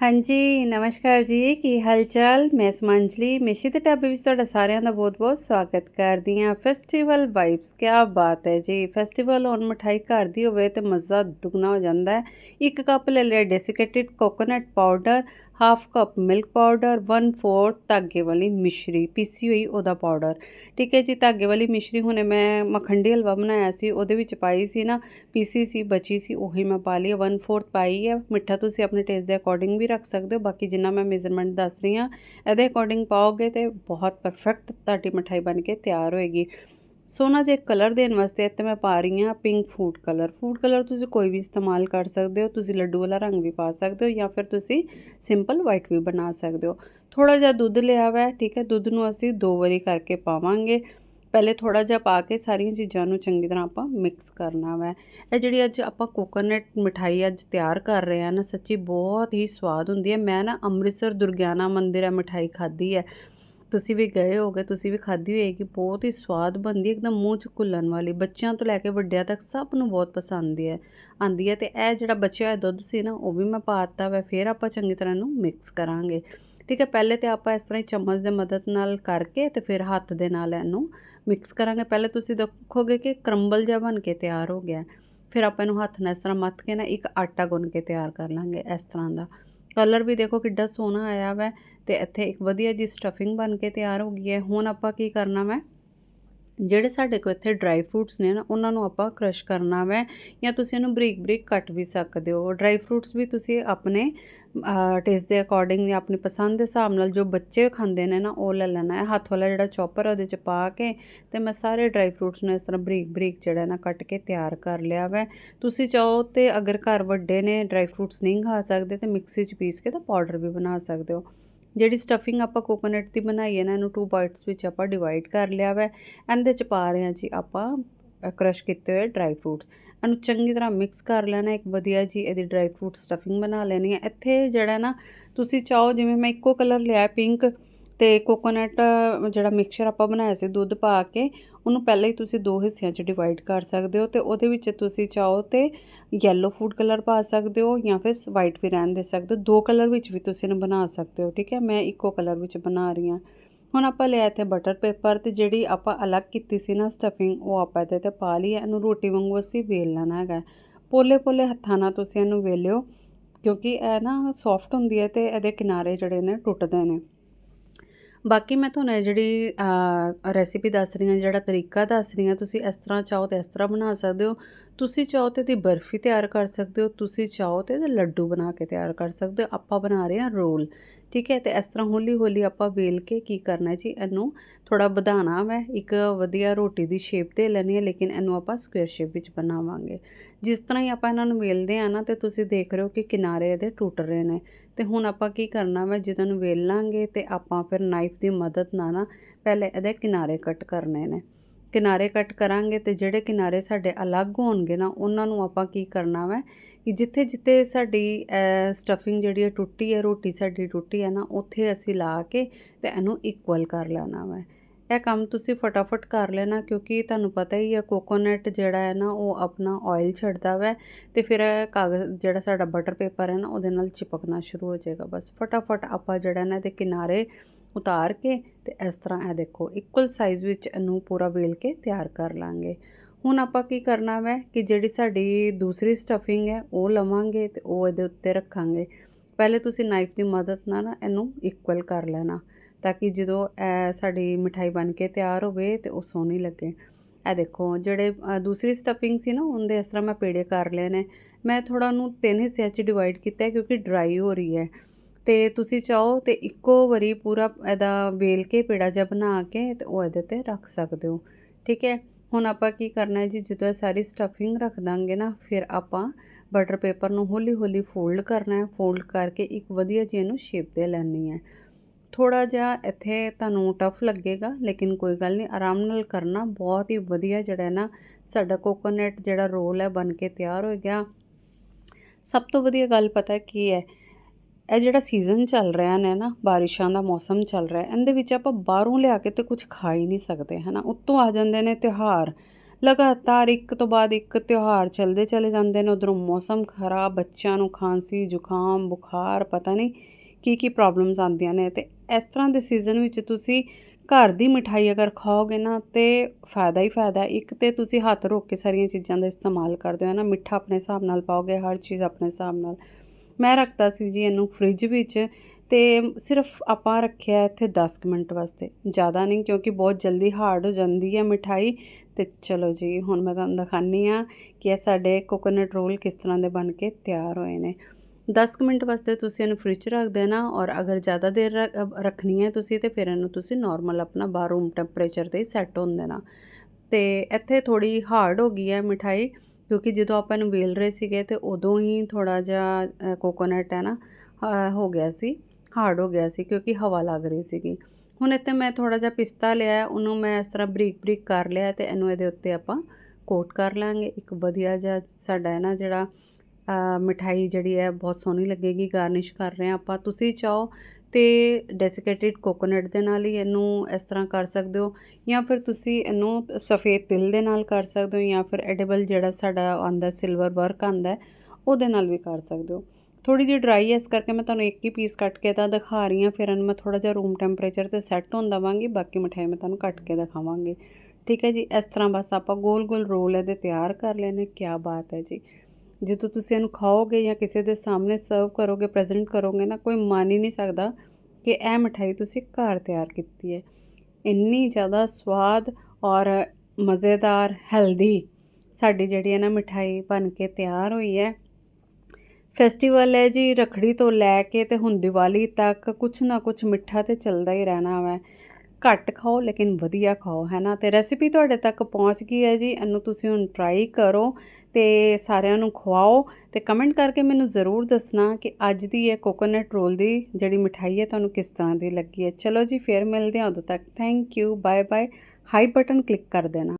ਹਾਂਜੀ, ਨਮਸਕਾਰ ਜੀ। ਕੀ ਹਾਲ ਚਾਲ ਮੈਂ ਸੁਮੰਜਲੀ ਮੇਸ਼ੀ ਦੇ ਢਾਬੇ ਵਿੱਚ ਤੁਹਾਡਾ ਸਾਰਿਆਂ ਦਾ ਬਹੁਤ-ਬਹੁਤ ਸਵਾਗਤ ਕਰਦੀ ਹਾਂ। ਫੈਸਟੀਵਲ ਵਾਈਬਸ ਕੀ ਬਾਤ ਹੈ ਜੀ। ਫੈਸਟੀਵਲ ਔਨ ਮਠਾਈ ਘਰ ਦੀ ਹੋਵੇ ਤੇ ਮਜ਼ਾ ਦੁੱਗਣਾ ਹੋ ਜਾਂਦਾ ਹੈ। ਇੱਕ ਕੱਪ ਲੈ ਲਿਆ desiccated coconut powder half cup milk powder 1/4 ਧਾਗੇ ਵਾਲੀ ਮਿਸ਼ਰੀ ਪੀਸੀ ਹੋਈ ਉਹਦਾ ਪਾਊਡਰ। ਠੀਕ ਹੈ ਜੀ, ਧਾਗੇ ਵਾਲੀ ਮਿਸ਼ਰੀ ਹੁਣੇ ਮੈਂ ਮਖੰਡੀ ਹਲਵਾ ਬਣਾਇਆ ਸੀ, ਉਹਦੇ ਵਿੱਚ ਪਾਈ ਸੀ ਨਾ, ਪੀਸੀ ਸੀ, ਬਚੀ ਸੀ, ਉਹੀ ਮੈਂ ਪਾ ਲਈ 1/4 ਪਾਈ ਹੈ। ਮਿੱਠਾ ਤੁਸੀਂ ਆਪਣੇ ਟੇਸਟ ਦੇ ਅਕੋਰਡਿੰਗ ਵੀ ਰੱਖ ਸਕਦੇ ਹੋ, ਬਾਕੀ ਜਿੰਨਾ ਮੈਂ ਮੇਜ਼ਰਮੈਂਟ ਦੱਸ ਰਹੀ ਹਾਂ, ਇਹਦੇ ਅਕੋਰਡਿੰਗ ਪਾਓਗੇ ਤੇ ਬਹੁਤ ਪਰਫੈਕਟ ਤੁਹਾਡੀ ਮਠਾਈ ਬਣ ਕੇ ਤਿਆਰ ਹੋਏਗੀ। ਸੋਨਾ ਜੇ ਕਲਰ ਦੇਣ ਵਾਸਤੇ ਇੱਥੇ ਮੈਂ ਪਾ ਰਹੀ ਹਾਂ pink food colour food colour ਤੁਸੀਂ ਕੋਈ ਵੀ ਇਸਤੇਮਾਲ ਕਰ ਸਕਦੇ ਹੋ, ਤੁਸੀਂ ਲੱਡੂ ਵਾਲਾ ਰੰਗ ਵੀ ਪਾ ਸਕਦੇ ਹੋ ਜਾਂ ਫਿਰ ਤੁਸੀਂ ਸਿੰਪਲ ਵਾਈਟ ਵੀ ਬਣਾ ਸਕਦੇ ਹੋ। ਥੋੜਾ ਜਿਹਾ ਦੁੱਧ ਲਿਆ ਵਾ ਠੀਕ ਹੈ, ਦੁੱਧ ਨੂੰ ਅਸੀਂ ਦੋ ਵਾਰੀ ਕਰਕੇ ਪਾਵਾਂਗੇ। ਪਹਿਲੇ ਥੋੜਾ ਜਿਹਾ ਪਾ ਕੇ ਸਾਰੀਆਂ ਚੀਜ਼ਾਂ ਨੂੰ ਚੰਗੀ ਤਰ੍ਹਾਂ ਆਪਾਂ ਮਿਕਸ ਕਰਨਾ ਵਾ। ਇਹ ਜਿਹੜੀ ਅੱਜ ਆਪਾਂ ਕੋਕੋਨਟ ਮਠਾਈ ਅੱਜ ਤਿਆਰ ਕਰ ਰਹੇ ਆ ਨਾ, ਸੱਚੀ ਬਹੁਤ ਹੀ ਸਵਾਦ ਹੁੰਦੀ ਹੈ। ਮੈਂ ਨਾ ਅੰਮ੍ਰਿਤਸਰ ਦੁਰਗਿਆਨਾ ਮੰਦਿਰ ਹੈ ਮਠਾਈ ਖਾਧੀ ਹੈ। ਤੁਸੀਂ ਵੀ ਗਏ ਹੋਗੇ ਤੁਸੀਂ ਵੀ ਖਾਧੀ ਹੋਏਗੀ, ਬਹੁਤ ਹੀ ਸਵਾਦ ਬਣਦੀ ਹੈ, ਇੱਕਦਮ ਮੂੰਹ 'ਚ ਘੁੱਲਣ ਵਾਲੀ। ਬੱਚਿਆਂ ਤੋਂ ਲੈ ਕੇ ਵੱਡਿਆਂ ਤੱਕ ਸਭ ਨੂੰ ਬਹੁਤ ਪਸੰਦ ਹੈ, ਆਂਦੀ ਹੈ ਤੇ ਇਹ ਜਿਹੜਾ ਬਚਿਆ ਹੋਇਆ ਦੁੱਧ ਸੀ ਨਾ, ਉਹ ਵੀ ਮੈਂ ਪਾਤਾ ਵੈ, ਫਿਰ ਆਪਾਂ ਚੰਗੀ ਤਰ੍ਹਾਂ ਨੂੰ ਮਿਕਸ ਕਰਾਂਗੇ। ਠੀਕ ਹੈ, ਪਹਿਲੇ ਤੇ ਆਪਾਂ ਇਸ ਤਰ੍ਹਾਂ ਹੀ ਚਮਚ ਦੇ ਮਦਦ ਨਾਲ ਕਰਕੇ ਤੇ ਫਿਰ ਹੱਥ ਦੇ ਨਾਲ ਇਹਨੂੰ ਮਿਕਸ ਕਰਾਂਗੇ। ਪਹਿਲੇ ਤੁਸੀਂ ਦੇਖੋਗੇ ਕਿ ਕਰੰਬਲ ਜਿਹਾ ਬਣ ਕੇ ਤਿਆਰ ਹੋ ਗਿਆ। ਫਿਰ ਆਪਾਂ ਇਹਨੂੰ ਹੱਥ ਨਾਲ ਇਸ ਤਰ੍ਹਾਂ ਮੱਥ ਕੇ ਨਾ ਇੱਕ ਆਟਾ ਗੁੰਨ ਕੇ ਤਿਆਰ ਕਰ ਲਾਂਗੇ ਇਸ ਤਰ੍ਹਾਂ ਦਾ। ਕਲਰ ਵੀ ਦੇਖੋ ਕਿੱਡਾ ਸੋਹਣਾ ਆਇਆ ਵੈ ਤੇ ਇੱਥੇ ਇੱਕ ਵਧੀਆ ਜੀ ਸਟਫਿੰਗ ਬਣ ਕੇ ਤਿਆਰ ਹੋ ਗਈ ਹੈ। ਹੁਣ ਆਪਾਂ ਕੀ ਕਰਨਾ ਵੈ? ਜਿਹੜੇ ਸਾਡੇ ਕੋਲ ਇੱਥੇ ਡਰਾਈ ਫਰੂਟਸ ਨੇ ਨਾ, ਉਹਨਾਂ ਨੂੰ ਆਪਾਂ ਕ੍ਰਸ਼ ਕਰਨਾ ਵੈ, ਜਾਂ ਤੁਸੀਂ ਇਹਨੂੰ ਬਰੀਕ ਬਰੀਕ ਕੱਟ ਵੀ ਸਕਦੇ ਹੋ। ਡਰਾਈ ਫਰੂਟਸ ਵੀ ਤੁਸੀਂ ਆਪਣੇ ਟੇਸਟ ਦੇ ਅਕੋਰਡਿੰਗ ਜਾਂ ਆਪਣੀ ਪਸੰਦ ਦੇ ਹਿਸਾਬ ਨਾਲ ਜੋ ਬੱਚੇ ਖਾਂਦੇ ਨੇ ਨਾ, ਉਹ ਲੈ ਲੈਣਾ ਹੈ। ਹੱਥ ਵਾਲਾ ਜਿਹੜਾ ਚੌਪਰ ਉਹਦੇ ਚ ਪਾ ਕੇ ਤੇ ਮੈਂ ਸਾਰੇ ਡਰਾਈ ਫਰੂਟਸ ਨੂੰ ਇਸ ਤਰ੍ਹਾਂ ਬਰੀਕ ਬਰੀਕ ਜਿਹੜਾ ਨਾ ਕੱਟ ਕੇ ਤਿਆਰ ਕਰ ਲਿਆ ਵੈ। ਤੁਸੀਂ ਚਾਹੋ ਤੇ ਅਗਰ ਘਰ ਵੱਡੇ ਨੇ ਡਰਾਈ ਫਰੂਟਸ ਨਹੀਂ ਖਾ ਸਕਦੇ ਤੇ ਮਿਕਸੀ 'ਚ ਪੀਸ ਕੇ ਤਾਂ ਪਾਊਡਰ ਵੀ ਬਣਾ ਸਕਦੇ ਹੋ। ਜਿਹੜੀ ਸਟਫਿੰਗ ਆਪਾਂ ਕੋਕੋਨਟ ਦੀ ਬਣਾਈ ਹੈ ਨਾ, ਇਹਨੂੰ ਟੂ ਪਾਰਟਸ ਵਿੱਚ ਆਪਾਂ ਡਿਵਾਈਡ ਕਰ ਲਿਆ ਵੈ। ਇਹਦੇ ਚ ਪਾ ਰਹੇ ਹਾਂ ਜੀ ਆਪਾਂ ਕ੍ਰਸ਼ ਕੀਤੇ ਹੋਏ ਡਰਾਈ ਫਰੂਟਸ ਇਹਨੂੰ ਚੰਗੀ ਤਰ੍ਹਾਂ ਮਿਕਸ ਕਰ ਲੈਣਾ, ਇੱਕ ਵਧੀਆ ਜੀ ਇਹਦੀ ਡਰਾਈ ਫਰੂਟ ਸਟਫਿੰਗ ਬਣਾ ਲੈਣੀ ਹੈ। ਇੱਥੇ ਜਿਹੜਾ ਨਾ, ਤੁਸੀਂ ਚਾਹੋ ਜਿਵੇਂ ਮੈਂ ਇੱਕੋ ਕਲਰ ਲਿਆ ਪਿੰਕ ਤੇ ਕੋਕੋਨਟ ਜਿਹੜਾ ਮਿਕਸਚਰ ਆਪਾਂ ਬਣਾਇਆ ਸੀ ਦੁੱਧ ਪਾ ਕੇ ਉਹਨੂੰ ਪਹਿਲਾਂ ਹੀ ਤੁਸੀਂ ਦੋ ਹਿੱਸਿਆਂ 'ਚ ਡਿਵਾਈਡ ਕਰ ਸਕਦੇ ਹੋ ਤੇ ਉਹਦੇ ਵਿੱਚ ਤੁਸੀਂ ਚਾਹੋ ਤੇ ਯੈਲੋ ਫੂਡ ਕਲਰ ਪਾ ਸਕਦੇ ਹੋ ਜਾਂ ਫਿਰ ਵਾਈਟ ਵੀ ਰਹਿਣ ਦੇ ਸਕਦੇ ਹੋ। ਦੋ ਕਲਰ ਵਿੱਚ ਵੀ ਤੁਸੀਂ ਇਹਨੂੰ ਬਣਾ ਸਕਦੇ ਹੋ, ਠੀਕ ਹੈ? ਮੈਂ ਇੱਕੋ ਕਲਰ ਵਿੱਚ ਬਣਾ ਰਹੀ ਹਾਂ। ਹੁਣ ਆਪਾਂ ਲਿਆ ਇੱਥੇ ਬਟਰ ਪੇਪਰ ਤੇ ਜਿਹੜੀ ਆਪਾਂ ਅਲੱਗ ਕੀਤੀ ਸੀ ਨਾ ਸਟਫਿੰਗ ਉਹ ਆਪਾਂ ਇਹਦੇ ਤੇ ਪਾ ਲਈ ਇਹਨੂੰ ਰੋਟੀ ਵਾਂਗੂ ਅਸੀਂ ਵੇਲ ਲੈਣਾ ਹੈਗਾ ਪੋਲੇ ਪੋਲੇ ਹੱਥਾਂ ਨਾਲ ਤੁਸੀਂ ਇਹਨੂੰ ਵੇਲਿਓ ਕਿਉਂਕਿ ਇਹ ਨਾ ਸੌਫਟ ਹੁੰਦੀ ਹੈ ਤੇ ਇਹਦੇ ਕਿਨਾਰੇ ਜਿਹੜੇ ਨੇ ਟੁੱਟਦੇ ਨੇ। ਬਾਕੀ ਮੈਂ ਤੁਹਾਨੂੰ ਇਹ ਜਿਹੜੀ ਰੈਸਿਪੀ ਦੱਸ ਰਹੀ ਹਾਂ, ਜਿਹੜਾ ਤਰੀਕਾ ਦੱਸ ਰਹੀ ਹਾਂ, ਤੁਸੀਂ ਇਸ ਤਰ੍ਹਾਂ ਚਾਹੋ ਤੇ ਇਸ ਤਰ੍ਹਾਂ ਬਣਾ ਸਕਦੇ ਹੋ। ਤੁਸੀਂ ਚਾਹੋ ਤੇ ਦੀ ਬਰਫੀ ਤਿਆਰ ਕਰ ਸਕਦੇ ਹੋ, ਤੁਸੀਂ ਚਾਹੋ ਤੇ ਲੱਡੂ ਬਣਾ ਕੇ ਤਿਆਰ ਕਰ ਸਕਦੇ ਹੋ। ਆਪਾਂ ਬਣਾ ਰਹੇ ਹਾਂ ਰੋਲ। ਠੀਕ ਹੈ, ਤੇ ਇਸ ਤਰ੍ਹਾਂ ਹੌਲੀ ਹੌਲੀ ਆਪਾਂ ਵੇਲ ਕੇ ਕੀ ਕਰਨਾ ਜੀ? ਇਹਨੂੰ ਥੋੜਾ ਵਧਾਣਾ ਹੈ ਇੱਕ ਵਧੀਆ ਰੋਟੀ ਦੀ ਸ਼ੇਪ ਤੇ ਲੈਣੀ ਹੈ, ਲੇਕਿਨ ਇਹਨੂੰ ਆਪਾਂ ਸਕੁਅਰ ਸ਼ੇਪ ਵਿੱਚ ਬਣਾਵਾਂਗੇ। ਜਿਸ ਤਰ੍ਹਾਂ ਹੀ ਆਪਾਂ ਇਹਨਾਂ ਨੂੰ ਵੇਲਦੇ ਆ ਨਾ, ਤੇ ਤੁਸੀਂ ਦੇਖ ਰਹੇ ਹੋ ਕਿ ਕਿਨਾਰੇ ਇਹਦੇ ਟੁੱਟ ਰਹੇ ਨੇ। ਤੇ ਹੁਣ ਆਪਾਂ ਕੀ ਕਰਨਾ ਵਾ, ਜਦੋਂ ਨੂੰ ਵੇਲ ਲਾਂਗੇ ਤੇ ਆਪਾਂ ਫਿਰ ਨਾਈਫ ਦੀ ਮਦਦ ਨਾਲ ਨਾ ਪਹਿਲੇ ਇਹਦੇ ਕਿਨਾਰੇ ਕੱਟ ਕਰਨੇ ਨੇ। ਕਿਨਾਰੇ ਕੱਟ ਕਰਾਂਗੇ ਤੇ ਜਿਹੜੇ ਕਿਨਾਰੇ ਸਾਡੇ ਅਲੱਗ ਹੋਣਗੇ ਨਾ, ਉਹਨਾਂ ਨੂੰ ਆਪਾਂ ਕੀ ਕਰਨਾ ਵਾ? ਕਿ ਜਿੱਥੇ ਜਿੱਥੇ ਸਾਡੀ ਸਟਫਿੰਗ ਜਿਹੜੀ ਹੈ ਟੁੱਟੀ ਹੈ ਰੋਟੀ ਸਾਡੀ ਟੁੱਟੀ ਹੈ ਨਾ, ਉੱਥੇ ਅਸੀਂ ਲਾ ਕੇ ਤੇ ਇਹਨੂੰ ਇਕੁਅਲ ਕਰ ਲੈਣਾ ਵਾ। ਇਹ ਕੰਮ ਤੁਸੀਂ ਫਟਾਫਟ ਕਰ ਲੈਣਾ, ਕਿਉਂਕਿ ਤੁਹਾਨੂੰ ਪਤਾ ਹੀ ਹੈ ਕੋਕੋਨਟ ਜਿਹੜਾ ਹੈ ਨਾ, ਉਹ ਆਪਣਾ ਆਇਲ ਛੱਡਦਾ ਵੈ ਤੇ ਫਿਰ ਕਾਗਜ਼ ਜਿਹੜਾ ਸਾਡਾ ਬਟਰ ਪੇਪਰ ਹੈ ਨਾ, ਉਹਦੇ ਨਾਲ ਚਿਪਕਣਾ ਸ਼ੁਰੂ ਹੋ ਜਾਏਗਾ। ਬਸ ਫਟਾਫਟ ਆਪਾਂ ਜਿਹੜਾ ਨਾ ਇਹਦੇ ਕਿਨਾਰੇ ਉਤਾਰ ਕੇ ਤੇ ਇਸ ਤਰ੍ਹਾਂ ਇਹ ਦੇਖੋ ਇਕੁਅਲ ਸਾਈਜ਼ ਵਿੱਚ ਇਹਨੂੰ ਪੂਰਾ ਵੇਲ ਕੇ ਤਿਆਰ ਕਰ ਲਾਂਗੇ। ਹੁਣ ਆਪਾਂ ਕੀ ਕਰਨਾ ਵੈ ਕਿ ਜਿਹੜੀ ਸਾਡੀ ਦੂਸਰੀ ਸਟਫਿੰਗ ਹੈ, ਉਹ ਲਵਾਂਗੇ ਤੇ ਉਹ ਇਹਦੇ ਉੱਤੇ ਰੱਖਾਂਗੇ। ਪਹਿਲੇ ਤੁਸੀਂ ਨਾਈਫ ਦੀ ਮਦਦ ਨਾਲ ਨਾ ਇਹਨੂੰ ਇਕੁਅਲ ਕਰ ਲੈਣਾ। ਤਾਂ ਕਿ ਜਦੋਂ ਇਹ ਸਾਡੀ ਮਠਾਈ ਬਣ ਕੇ ਤਿਆਰ ਹੋਵੇ ਤੇ ਉਹ ਸੋਹਣੀ ਲੱਗੇ। ਇਹ ਦੇਖੋ, ਜਿਹੜੇ ਦੂਸਰੀ ਸਟਫਿੰਗ ਸੀ ਨਾ, ਉਹਦੇ ਇਸ ਤਰ੍ਹਾਂ ਮੈਂ ਪੇੜੇ ਕਰ ਲਏ ਨੇ। ਮੈਂ ਥੋੜਾ ਨੂੰ ਤਿੰਨ ਹਿੱਸਿਆਂ 'ਚ ਡਿਵਾਈਡ ਕੀਤਾ ਕਿਉਂਕਿ ਡਰਾਈ ਹੋ ਰਹੀ ਹੈ। ਤੇ ਤੁਸੀਂ ਚਾਹੋ ਤੇ ਇੱਕੋ ਵਾਰੀ ਪੂਰਾ ਇਹਦਾ ਵੇਲ ਕੇ ਪੇੜਾ ਜਿਹਾ ਬਣਾ ਕੇ ਤੇ ਉਹ ਇਹਦੇ ਤੇ ਰੱਖ ਸਕਦੇ ਹੋ। ਠੀਕ ਹੈ? ਹੁਣ ਆਪਾਂ ਕੀ ਕਰਨਾ ਹੈ ਜੀ? ਜਦੋਂ ਇਹ ਸਾਰੀ ਸਟਫਿੰਗ ਰੱਖ ਦਾਂਗੇ ਨਾ, ਫਿਰ ਆਪਾਂ ਬਟਰ ਪੇਪਰ ਨੂੰ ਹੌਲੀ ਹੌਲੀ ਫੋਲਡ ਕਰਨਾ ਹੈ। ਫੋਲਡ ਕਰਕੇ ਇੱਕ ਵਧੀਆ ਜਿਹੀ ਇਹਨੂੰ ਸ਼ੇਪ ਦੇ ਲੈਣੀ ਹੈ। ਥੋੜਾ ਜਿਹਾ ਇੱਥੇ ਤੁਹਾਨੂੰ ਟਫ ਲੱਗੇਗਾ, ਲੇਕਿਨ ਕੋਈ ਗੱਲ ਨਹੀਂ, ਆਰਾਮ ਨਾਲ ਕਰਨਾ, ਬਹੁਤ ਹੀ ਵਧੀਆ ਜਿਹੜਾ ਨਾ ਸਾਡਾ ਕੋਕੋਨਟ ਜਿਹੜਾ ਰੋਲ ਹੈ ਬਣ ਕੇ ਤਿਆਰ ਹੋ ਗਿਆ। ਸਭ ਤੋਂ ਵਧੀਆ ਗੱਲ ਪਤਾ ਕੀ ਹੈ, ਇਹ ਜਿਹੜਾ ਸੀਜ਼ਨ ਚੱਲ ਰਿਹਾ ਨੇ ਨਾ, ਬਾਰਿਸ਼ਾਂ ਦਾ ਮੌਸਮ ਚੱਲ ਰਿਹਾ, ਇਹਦੇ ਵਿੱਚ ਆਪਾਂ ਬਾਹਰੋਂ ਲਿਆ ਕੇ ਤੇ ਕੁਝ ਖਾ ਹੀ ਨਹੀਂ ਸਕਦੇ, ਹਨਾ? ਉੱਤੋਂ ਆ ਜਾਂਦੇ ਨੇ ਤਿਉਹਾਰ, ਲਗਾਤਾਰ ਇੱਕ ਤੋਂ ਬਾਅਦ ਇੱਕ ਤਿਉਹਾਰ ਚੱਲਦੇ ਚਲੇ ਜਾਂਦੇ ਨੇ, ਉਧਰੋਂ ਮੌਸਮ ਖਰਾਬ, ਬੱਚਿਆਂ ਨੂੰ ਖਾਂਸੀ, ਜ਼ੁਕਾਮ, ਬੁਖਾਰ, ਪਤਾ ਨਹੀਂ ਕੀ ਕੀ ਪ੍ਰੋਬਲਮਸ ਆਉਂਦੀਆਂ ਨੇ ਤੇ ਇਸ ਤਰ੍ਹਾਂ ਦੇ ਸੀਜ਼ਨ ਵਿੱਚ ਤੁਸੀਂ ਘਰ ਦੀ ਮਿਠਾਈ ਅਗਰ ਖਾਓਗੇ ਨਾ ਤੇ ਫਾਇਦਾ ਹੀ ਫਾਇਦਾ ਇੱਕ ਤੇ ਤੁਸੀਂ ਹੱਥ ਰੋਕ ਕੇ ਸਾਰੀਆਂ ਚੀਜ਼ਾਂ ਦਾ ਇਸਤੇਮਾਲ ਕਰਦੇ ਹੋ ਨਾ? ਮਿੱਠਾ ਆਪਣੇ ਹਿਸਾਬ ਨਾਲ ਪਾਓਗੇ, ਹਰ ਚੀਜ਼ ਆਪਣੇ ਹਿਸਾਬ ਨਾਲ। ਮੈਂ ਰੱਖਤਾ ਸੀ ਜੀ ਇਹਨੂੰ ਫ੍ਰਿਜ ਵਿੱਚ ਤੇ ਸਿਰਫ ਆਪਾਂ ਰੱਖਿਆ ਇੱਥੇ 10 ਕੁ ਮਿੰਟ ਵਾਸਤੇ। ਜ਼ਿਆਦਾ ਨਹੀਂ, ਕਿਉਂਕਿ ਬਹੁਤ ਜਲਦੀ ਹਾਰਡ ਹੋ ਜਾਂਦੀ ਹੈ ਮਿਠਾਈ। ਤੇ ਚਲੋ ਜੀ, ਹੁਣ ਮੈਂ ਤੁਹਾਨੂੰ ਦਿਖਾਉਂਦੀ ਆ ਕਿ ਇਹ ਸਾਡੇ ਕੋਕੋਨਟ ਰੋਲ ਕਿਸ ਤਰ੍ਹਾਂ ਦੇ ਬਣ ਕੇ ਤਿਆਰ ਹੋਏ ਨੇ। 10 ਕੁ ਮਿੰਟ ਵਾਸਤੇ ਤੁਸੀਂ ਇਹਨੂੰ ਫ੍ਰਿਜ 'ਚ ਰੱਖ ਦੇਣਾ ਔਰ ਅਗਰ ਜ਼ਿਆਦਾ ਦੇਰ ਰੱਖਣੀ ਹੈ ਤੁਸੀਂ ਤੇ ਫਿਰ ਇਹਨੂੰ ਤੁਸੀਂ ਨਾਰਮਲ ਆਪਣਾ ਬਾਹਰ ਰੂਮ ਟੈਂਪਰੇਚਰ ਤੇ ਸੈੱਟ ਹੋਣ ਦੇਣਾ। ਤੇ ਇੱਥੇ ਥੋੜੀ ਹਾਰਡ ਹੋ ਗਈ ਹੈ ਮਿਠਾਈ, ਕਿਉਂਕਿ ਜਦੋਂ ਆਪਾਂ ਇਹਨੂੰ ਵੇਲ ਰਹੇ ਸੀਗੇ ਤੇ ਉਦੋਂ ਹੀ ਥੋੜਾ ਜਿਹਾ ਕੋਕੋਨਟ ਹੈ ਨਾ ਹੋ ਗਿਆ ਸੀ ਹਾਰਡ ਹੋ ਗਿਆ ਸੀ ਕਿਉਂਕਿ ਹਵਾ ਲੱਗ ਰਹੀ ਸੀਗੀ। ਹੁਣ ਇੱਥੇ ਮੈਂ ਥੋੜਾ ਜਿਹਾ ਪਿਸਤਾ ਲਿਆ ਉਹਨੂੰ ਮੈਂ ਇਸ ਤਰ੍ਹਾਂ ਬਰੀਕ ਬਰੀਕ ਕਰ ਲਿਆ ਤੇ ਇਹਨੂੰ ਇਹਦੇ ਉੱਤੇ ਆਪਾਂ ਕੋਟ ਕਰ ਲਾਂਗੇ। ਇੱਕ ਵਧੀਆ ਜਿਹਾ ਸਾਡਾ ਹੈ ਨਾ ਜਿਹੜਾ ਮਿਠਾਈ ਜਿਹੜੀ ਹੈ ਬਹੁਤ ਸੋਹਣੀ ਲੱਗੇਗੀ, ਗਾਰਨਿਸ਼ ਕਰ ਰਹੇ ਹਾਂ ਆਪਾਂ। ਤੁਸੀਂ ਚਾਹੋ ਤੇ ਡੈਸੀਕੇਟਿਡ ਕੋਕੋਨਟ ਦੇ ਨਾਲ ਹੀ ਇਹਨੂੰ ਇਸ ਤਰ੍ਹਾਂ ਕਰ ਸਕਦੇ ਹੋ ਜਾਂ ਫਿਰ ਤੁਸੀਂ ਇਹਨੂੰ ਸਫੇਦ ਤਿਲ ਦੇ ਨਾਲ ਕਰ ਸਕਦੇ ਹੋ ਜਾਂ ਫਿਰ ਐਡੀਬਲ ਜਿਹੜਾ ਸਾਡਾ ਆਂਦਾ ਸਿਲਵਰ ਵਰਕ ਆਂਦਾ ਉਹਦੇ ਨਾਲ ਵੀ ਕਰ ਸਕਦੇ ਹੋ। ਥੋੜੀ ਜਿਹੀ ਡਰਾਈ ਇਸ ਕਰਕੇ ਮੈਂ ਤੁਹਾਨੂੰ ਇੱਕ ਹੀ ਪੀਸ ਕੱਟ ਕੇ ਤਾਂ ਦਿਖਾ ਰਹੀ ਹਾਂ, ਫਿਰ ਇਹਨੂੰ ਮੈਂ ਥੋੜਾ ਜਿਹਾ ਰੂਮ ਟੈਂਪਰੇਚਰ ਤੇ ਸੈੱਟ ਹੋਣ ਦਵਾਂਗੀ, ਬਾਕੀ ਮਠਿਆਈ ਮੈਂ ਤੁਹਾਨੂੰ ਕੱਟ ਕੇ ਦਿਖਾਵਾਂਗੀ। ਠੀਕ ਹੈ ਜੀ, ਇਸ ਤਰ੍ਹਾਂ ਬਸ ਆਪਾਂ ਗੋਲ ਗੋਲ ਰੋਲ ਇਹਦੇ ਤਿਆਰ ਕਰ ਲੈਣੇ ਕੀ ਬਾਤ ਹੈ ਜੀ। ਜਦੋਂ ਤੁਸੀਂ ਇਹਨੂੰ ਖਾਓਗੇ ਜਾਂ ਕਿਸੇ ਦੇ ਸਾਹਮਣੇ ਸਰਵ ਕਰੋਗੇ ਪ੍ਰੈਜ਼ੈਂਟ ਕਰੋਗੇ ਨਾ, ਕੋਈ ਮੰਨ ਹੀ ਨਹੀਂ ਸਕਦਾ ਕਿ ਇਹ ਮਠਾਈ ਤੁਸੀਂ ਘਰ ਤਿਆਰ ਕੀਤੀ ਹੈ। ਇੰਨੀ ਜ਼ਿਆਦਾ ਸਵਾਦ ਔਰ ਮਜ਼ੇਦਾਰ ਹੈਲਦੀ ਸਾਡੀ ਜਿਹੜੀ ਹੈ ਨਾ ਮਿਠਾਈ ਬਣ ਕੇ ਤਿਆਰ ਹੋਈ ਹੈ। ਫੈਸਟੀਵਲ ਹੈ ਜੀ, ਰਖੜੀ ਤੋਂ ਲੈ ਕੇ ਤੇ ਹੁਣ ਦੀਵਾਲੀ ਤੱਕ ਕੁਛ ਨਾ ਕੁਛ ਮਿੱਠਾ ਤੇ ਚੱਲਦਾ ਹੀ ਰਹਿਣਾ ਵਾ। ਘੱਟ ਖਾਓ, ਲੇਕਿਨ ਵਧੀਆ ਖਾਓ ਹੈ ਨਾ ਤੇ ਰੈਸਿਪੀ ਤੁਹਾਡੇ ਤੱਕ ਪਹੁੰਚ ਗਈ ਹੈ ਜੀ, ਇਹਨੂੰ ਤੁਸੀਂ ਹੁਣ ਟਰਾਈ ਕਰੋ ਤੇ ਸਾਰਿਆਂ ਨੂੰ ਖਵਾਓ ਤੇ ਕਮੈਂਟ ਕਰਕੇ ਮੈਨੂੰ ਜ਼ਰੂਰ ਦੱਸਣਾ ਕਿ ਅੱਜ ਦੀ ਇਹ ਕੋਕੋਨਟ ਰੋਲ ਦੀ ਜਿਹੜੀ ਮਿਠਾਈ ਹੈ, ਤੁਹਾਨੂੰ ਕਿਸ ਤਰ੍ਹਾਂ ਦੀ ਲੱਗੀ ਹੈ। ਚਲੋ ਜੀ, ਫਿਰ ਮਿਲਦੇ ਹਾਂ ਉਦੋਂ ਤੱਕ। Thank you bye bye hi button click ਕਰ ਦੇਣਾ।